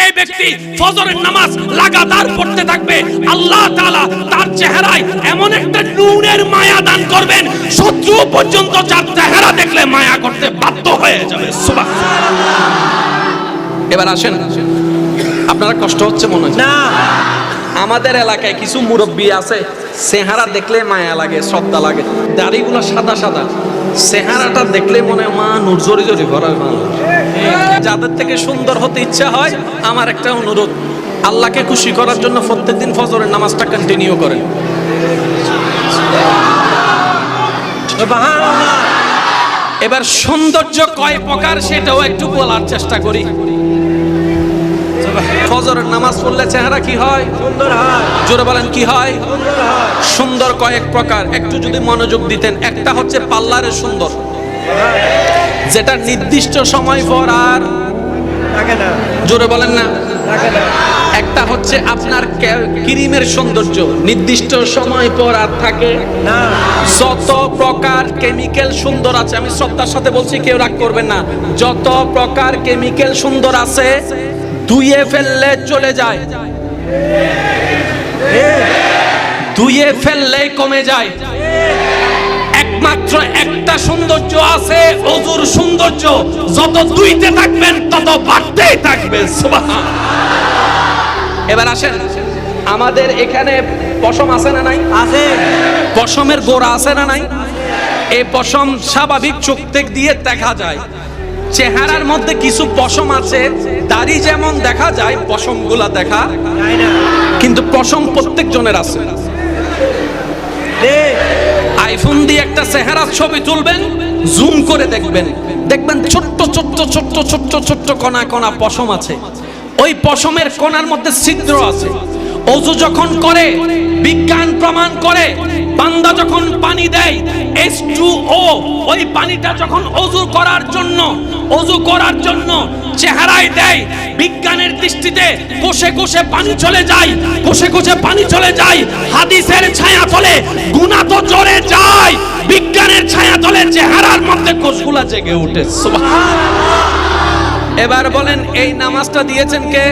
যে ব্যক্তি ফজরের নামাজ লাগাতার পড়তে থাকবে আল্লাহ তাআলা তার চেহারায় এমন একটা নূরের মায়া দান করবেন শত্রু পর্যন্ত যার চেহারা দেখলে মায়া করতে বাধ্য হয়ে যাবে। সুবহানাল্লাহ। এবার আসেন। আপনারা কষ্ট হচ্ছে মনে হয় না। আমাদের এলাকায় কিছু মুরব্বী আছে চেহারা দেখলে মায়া লাগে শ্রদ্ধা লাগে। দাড়িগুলো সাদা সাদা। চেহারাটা দেখলে মনে হয় মা নূর জরি জরি ভরা মা যাদের থেকে সুন্দর হতে ইচ্ছা হয় আমার একটা অনুরোধ আল্লাহকে খুশি করার জন্য প্রত্যেকদিন ফজরের নামাজটা কন্টিনিউ করেন। এবার সৌন্দর্য কয় প্রকার সেটাও একটু বলার চেষ্টা করি। ফজরের নামাজ পড়লে চেহারা কি হয়? সুন্দর হয়। জোরে বলেন কি হয়? সুন্দর কয়েক প্রকার। একটু যদি মনোযোগ দিতেন একটা হচ্ছে পার্লারের সুন্দর। যেটা নির্দিষ্ট সময় পর আর জোরে বলেন না। একটা হচ্ছে আপনার ক্রিমের সৌন্দর্য। নির্দিষ্ট সময় পর আর থাকে না। যত প্রকার কেমিক্যাল সুন্দর আছে আমি শ্রদ্ধার সাথে বলছি কেউ রাগ করবেন না। যত প্রকার কেমিক্যাল সুন্দর আছে ধুয়ে ফেললে চলে যায়। ধুয়ে ফেললে কমে যায়। একমাত্র একটা সৌন্দর্য আছে অজুর সৌন্দর্য। যত দুইতে থাকবেন তত বাড়তেই থাকবে এবার আসেন আমাদের এখানে পশম আছে না নাই? আছে। পশমের গোড়া আছে না নাই? এই পশম স্বাভাবিক চোখ দিয়ে দেখা যায়। চেহারার মধ্যে কিছু পশম আছে দাড়ি যেমন দেখা যায় পশমগুলা দেখা কিন্তু পশম প্রত্যেক জনের আছে। দিয়ে একটা চেহারা ছবি তুলবেন, জুম করে দেখবেন। দেখবেন ছোট্ট ছোট্ট ছোট্ট ছোট্ট ছোট্ট কণা কণা পশম আছে। ওই পশমের কোনার মধ্যে ছিদ্র আছে। অজু যখন করে, বিজ্ঞান প্রমাণ করে, বান্দা যখন পানি দেয় এস টু ও ওই পানিটা যখন অজু করার জন্য, অজু করার জন্য চেহারায় দেয়, বিজ্ঞানের দৃষ্টিতে কোষে কোষে পানি চলে যায়, কোষে কোষে পানি চলে যায়, হাদিসের ছায়া তলে গুণা তো জড়ে যায়, বিজ্ঞানের ছায়া তলে চেহারার মধ্যে কোষগুলা জেগে ওঠে এবার বলেন, এই নামাজটা দিয়েছেন কে?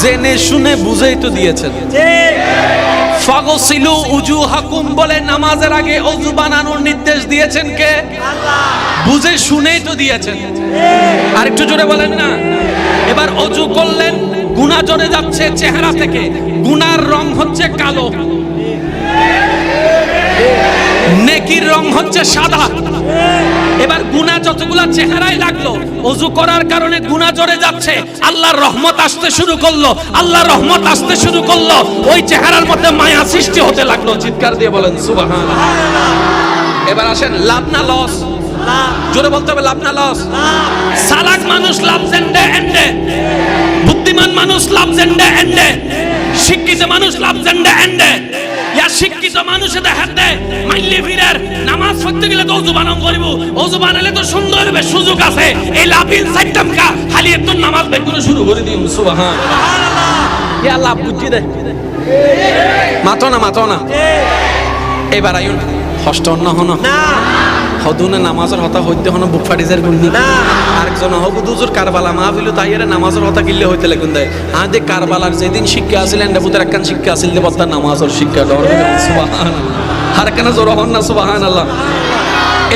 জেনে শুনে বুঝেই তো দিয়েছেন। ফাগসিলু উজু হাকুম বলে নামাজের আগে অজু বানানোর নির্দেশ দিয়েছেন কে? বুঝে শুনেই তো দিয়েছেন। আর একটু জোরে বলেন না। এবার অজু করলেন, গুণা জড়ে যাচ্ছে চেহারা থেকে। গুনার রং হচ্ছে কালো। নেকির রং হচ্ছে সাদা। এবার গুনাহ যতগুলা লাগল অজু করার কারণে গুনাহ জড়ে যাচ্ছে। আল্লাহর রহমত আসতে শুরু করল। আল্লাহর রহমত আসতে শুরু করল। ওই চেহারার মধ্যে মায়া সৃষ্টি হতে লাগল। চিৎকার দিয়ে বলেন সুবহান এবার আসেন, লাভ না লস? জোরে বলতে হবে, লাভ না লস? সালাক মানুষ লাভ জেন্ডে এন্ডে। বুদ্ধিমান মানুষ লাভ জেন্ডে এন্ডে। শিক্ষিত মানুষ লাভ জেন্ডে এন্ডে। ইয়া শিক্ষিত মানুষে দেখার দেয় মাইলে ফিরার নামাজ পড়তে গেলে তো অজুবানম করিব অজু বানালে তো সুন্দর হবে সুযোগ আছে। এই লাভিন সাইটাম কা খালি একটু নামাজ বের করে শুরু করে দিই সুবহান। ইয়া লাভ বুঝি দে। মাতো না মাতো না। এবার আয়ুন হষ্ট অন্য হন না। হদুনে নামাজের হতা হইতে হন বুক ফাটি যার গুন্ডি। আরেকজন হবু দুজুর কারবালা মাহফিলু তাইয়ারে নামাজের হতা কিল্লে হইতে লাগুন দেয় হ্যাঁ আদে কারবালার যেদিন শিক্ষা আসিলেন দেবুতের একখান শিক্ষা আসিল দে বত্তা নামাজের শিক্ষা। ডর সুবহান আর কেন জোর হন না সুবহান আল্লাহ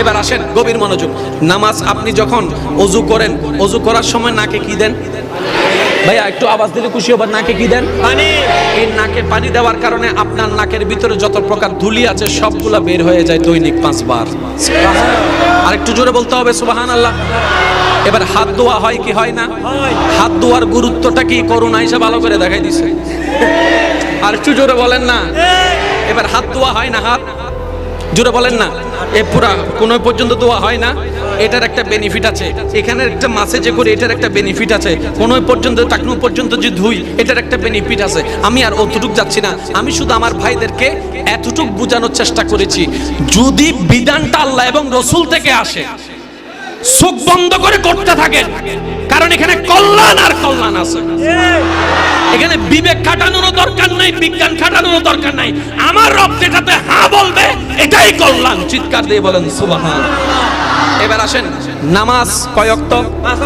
এবার আসেন গভীর মনোযোগ। নামাজ আপনি যখন অজু করেন অজু করার সময় নাকে কি দেন? ভাইয়া একটু আওয়াজ দিলে খুশি হবার নাকে কি দেন? পানি। এই নাকে পানি দেওয়ার কারণে আপনার নাকের ভিতরে যত প্রকার ধুলি আছে সবগুলা বের হয়ে যায় দৈনিক পাঁচবার। আর একটু জোরে বলতে হবে সুবাহান আল্লাহ এবার হাত ধোয়া হয় কি হয় না। হাত ধোয়ার গুরুত্বটা কি? করুণা হিসেবে ভালো করে দেখাই দিছে। আর একটু জোরে বলেন না। এবার হাত ধোয়া হয় না হাত? জোরে বলেন না। এ পুরা কোন পর্যন্ত ধোয়া হয় না, এটার একটা বেনিফিট আছে। এখানে একটা মাসে যে করে এটার একটা বেনিফিট আছে। কোন পর্যন্ত টাকনু পর্যন্ত যে ধুই, এটার একটা বেনিফিট আছে। আমি আর অতটুক যাচ্ছি না। আমি শুধু আমার ভাইদেরকে এতটুক বোঝানোর চেষ্টা করেছি, যদি বিধানটা আল্লাহ এবং রসুল থেকে আসে, চোখ বন্ধ করে করতে থাকেন। কারণ এখানে কল্যাণ আর কল্যাণ আছে। এখানে বিবেক খাটানোর দরকার নাই, বিজ্ঞান খাটানোর দরকার নাই। আমার রব যেটাতে হ্যাঁ বলবে এটাই কল্যাণ। চিৎকার দিয়ে বলেন সুবাহান। এবার আসেন নামাজ কয় ওয়াক্ত? পাঁচ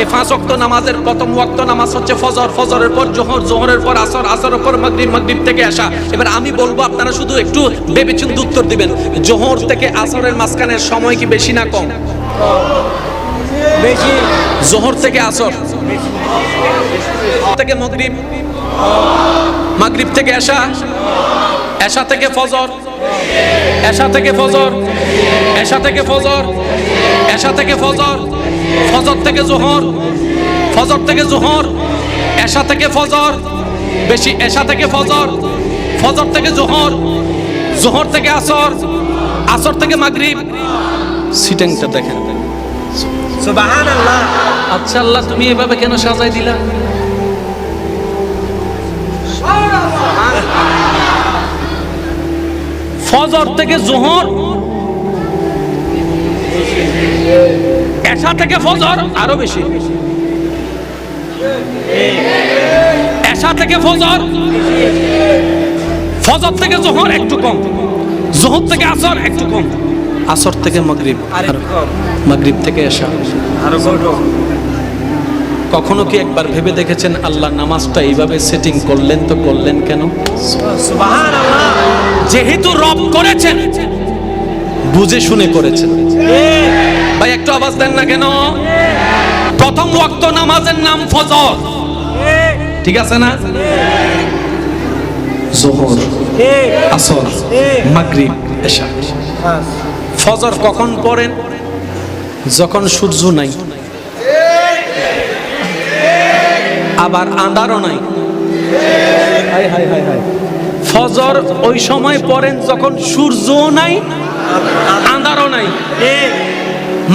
এই পাঁচ ওয়াক্ত নামাজের প্রথম ওয়াক্ত নামাজ হচ্ছে ফজর। ফজরের পর জোহর জোহরের পর আসর আসরের পর মাগরিব মাগরিব থেকে আসা। এবার আমি বলব আপনারা শুধু একটু ভেবেচিন্তে উত্তর দিবেন। জোহর থেকে আসরের মাঝখানের সময় কি বেশি না কম? বেশি। জোহর থেকে আসর। থেকে মাগরিব। মাগরিব থেকে এশা এশা থেকে ফজর। এশা থেকে ফজর। এশা থেকে ফজর। এশা থেকে ফজর। ফজর থেকে জোহর। ফজর থেকে জোহর। এশা থেকে ফজর। বেশি এশা থেকে ফজর। ফজর থেকে জোহর। জোহর থেকে আসর। আসর থেকে মাগরিব। সিটিংটা দেখেন। সুবাহান আল্লাহ আচ্ছা আল্লাহ তুমি এভাবে কেন সাজাই দিলা? ফজর থেকে জোহর এশা থেকে ফজর আরও বেশি। এশা থেকে ফজর ফজর থেকে জোহর একটু কম। জোহর থেকে আসর একটু কম। আসর থেকে মাগরিব আর কম। মাগরিব থেকে এশা। আরও ছোট কখনো কি একবার ভেবে দেখেছেন আল্লাহ নামাজটা এইভাবে সেটিং করলেন তো করলেন কেন? সুবাহান আল্লাহ যেহেতু রব করেছেন, বুঝে শুনে করেছেন। ভাই, একটু আওয়াজ দেন না কেন? প্রথম ওয়াক্ত নামাজের নাম ফজর। ঠিক আছে না? জোহর, আসর, মাগরিব, এশা। ফজর কখন পড়েন? যখন সূর্য নাই। আবার আন্ধারও নাই। ফজর ওই সময় পড়েন যখন সূর্য নাই আন্ধারও নাই।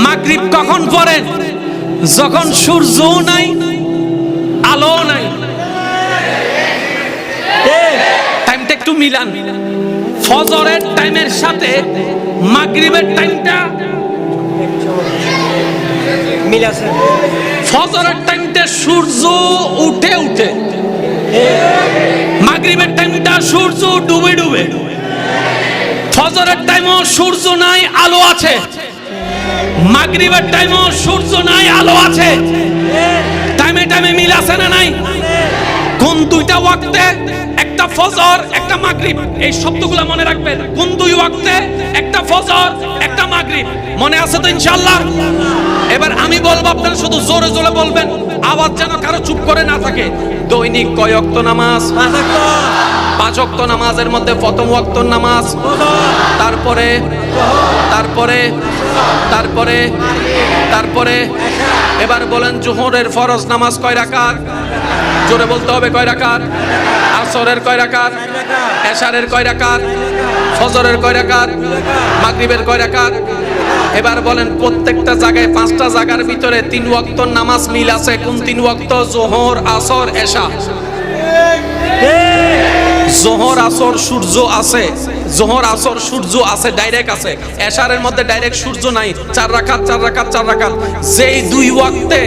মাগরিব কখন পড়েন? যখন সূর্য নাই আলো নাই। টাইমটা একটু মিলান। ফজরের টাইমের সাথে মাগরিবের টাইমটা ফজরের টাইমটা সূর্য উঠে উঠে। মাগরিবের টাইমটা সূর্য ডুবে ডুবে। ফজরের টাইমও সূর্য নাই, আলো আছে। মাগরিবের টাইমও সূর্য নাই, আলো আছে। টাইমে টাইমে মিল আছে না নাই? কোন দুইটা ওয়াক্তে? একটা ফজর একটা মাগরিব। এই শব্দগুলো মনে রাখবেন। কোন দুই ওয়াক্তে? একটা ফজর একটা মাগরিব। মনে আছে তো ইনশাআল্লাহ? এবার আমি বলব আপনারা শুধু জোরে জোরে বলবেন আওয়াজ যেন কারও চুপ করে না থাকে। দৈনিক কয় ওয়াক্ত নামাজ? পাঁচ ওয়াক্ত। নামাজের মধ্যে প্রথম ওয়াক্ত নামাজ। তারপরে তারপরে তারপরে তারপরে। এবার বলেন জোহরের ফরজ নামাজ কয় রাকাত? জোরে বলতে হবে কয় রাকাত? আসরের কয় রাকাত? এশারের কয় রাকাত? ফজরের কয় রাকাত? মাগরিবের কয় রাকাত? এবার বলেন, প্রত্যেকটা জায়গায় পাঁচটা জায়গার ভিতরে তিন ওয়াক্ত নামাজ মিল আছে? কোন তিন ওয়াক্ত? জোহর, আসর, এশা। জোহর, আসর, সূর্য আছে। জোহর, আসর, সূর্য আছে ডাইরেক্ট আছে। এশারের মধ্যে ডাইরেক্ট সূর্য নাই। চার রাকাত চার রাকাত চার রাকাত। যেই দুই ওয়াক্তে